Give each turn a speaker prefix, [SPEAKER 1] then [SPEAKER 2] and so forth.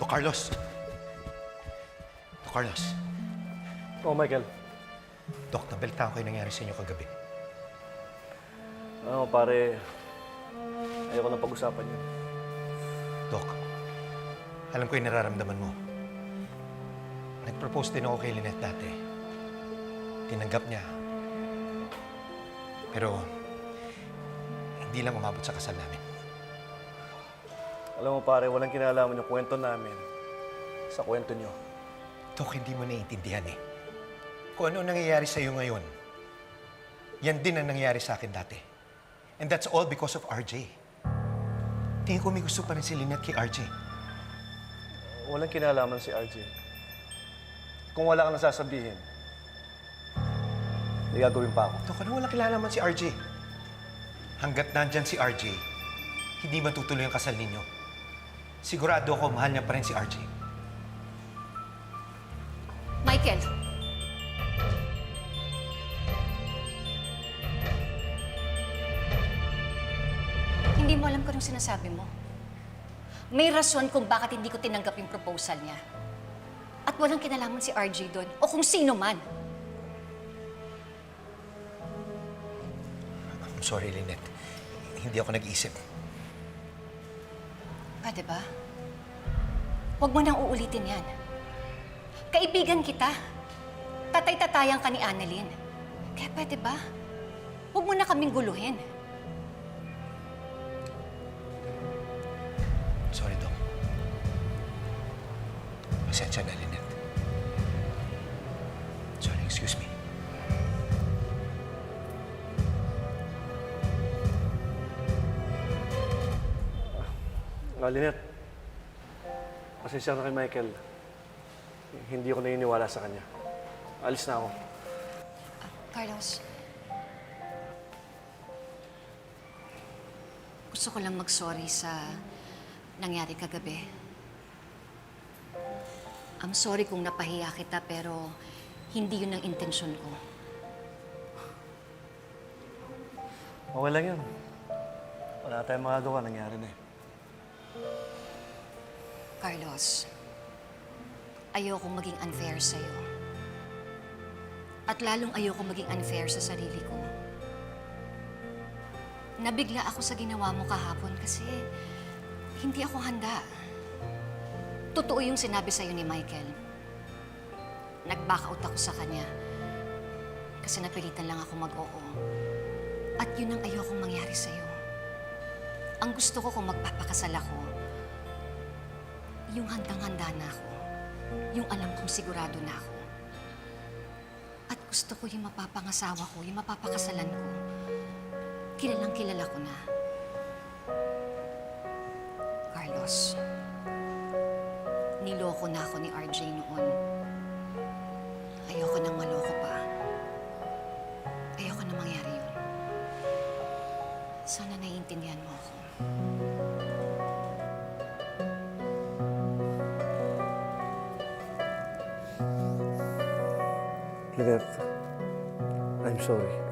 [SPEAKER 1] To Carlos. To Carlos.
[SPEAKER 2] Oh, Michael.
[SPEAKER 1] Dok, nabalitaan ko yung nangyari sa inyo kagabi.
[SPEAKER 2] Ano, pare, ayoko na pag-usapan yun.
[SPEAKER 1] Dok, alam ko yung nararamdaman mo. Nag-propose din ako kay Lynette dati. Tinanggap niya. Pero, hindi lang umabot sa kasal namin.
[SPEAKER 2] Alam mo, pare, walang kinalaman yung kwento namin sa kwento nyo.
[SPEAKER 1] Dok, hindi mo naiintindihan eh. Kung ano nangyayari sa iyo ngayon, yan din ang nangyayari sa akin dati. And that's all because of RJ. Tingin ko may gusto pa rin si Lynette kay RJ.
[SPEAKER 2] Walang kinalaman si RJ. Kung wala kang nasasabihin, may gagawin pa ako.
[SPEAKER 1] Dok, ano wala kilala naman si RJ? Hanggat nandyan si RJ, hindi matutuloy ang kasal ninyo. Sigurado ako, mahal niya pa rin si RJ.
[SPEAKER 3] Michael! Hindi mo alam kung anong sinasabi mo. May rason kung bakit hindi ko tinanggap yung proposal niya. At walang kinalaman si RJ doon, o kung sino man.
[SPEAKER 1] I'm sorry, Lynette. Hindi ako nag-isip.
[SPEAKER 3] Pwede ba? Huwag mo nang uulitin yan. Kaibigan kita. Tatay-tatayan ka ni Annalyn. Kaya pwede ba? Huwag mo na kaming guluhin.
[SPEAKER 1] Sorry, Dok. Pasensya na, Lynette.
[SPEAKER 2] Ah, Lynette, pasensya na kay Michael. Hindi ako naniniwala sa kanya. Alis na ako.
[SPEAKER 3] Carlos. Gusto ko lang mag-sorry sa nangyari kagabi. I'm sorry kung napahiya kita pero hindi yun ang intensyon ko.
[SPEAKER 2] Okay lang yun. Wala tayong magagawa. Nangyari na eh.
[SPEAKER 3] Carlos, ayoko maging unfair sa'yo. At lalong ayoko maging unfair sa sarili ko. Nabigla ako sa ginawa mo kahapon kasi hindi ako handa. Totoo yung sinabi sa'yo ni Michael. Nag-back out ako sa kanya kasi napilitan lang ako mag-oo. At yun ang ayokong mangyari sa'yo. Ang gusto ko kung magpapakasal ako, yung handang-handa na ako. Yung alam kong sigurado na ako. At gusto ko yung mapapangasawa ko, yung mapapakasalan ko. Kilalang kilala ko na. Carlos, niloko na ako ni RJ noon. Ayoko nang maloko pa. Ayoko na mangyari yun. Sana naiintindihan mo ako.
[SPEAKER 2] I'm sorry.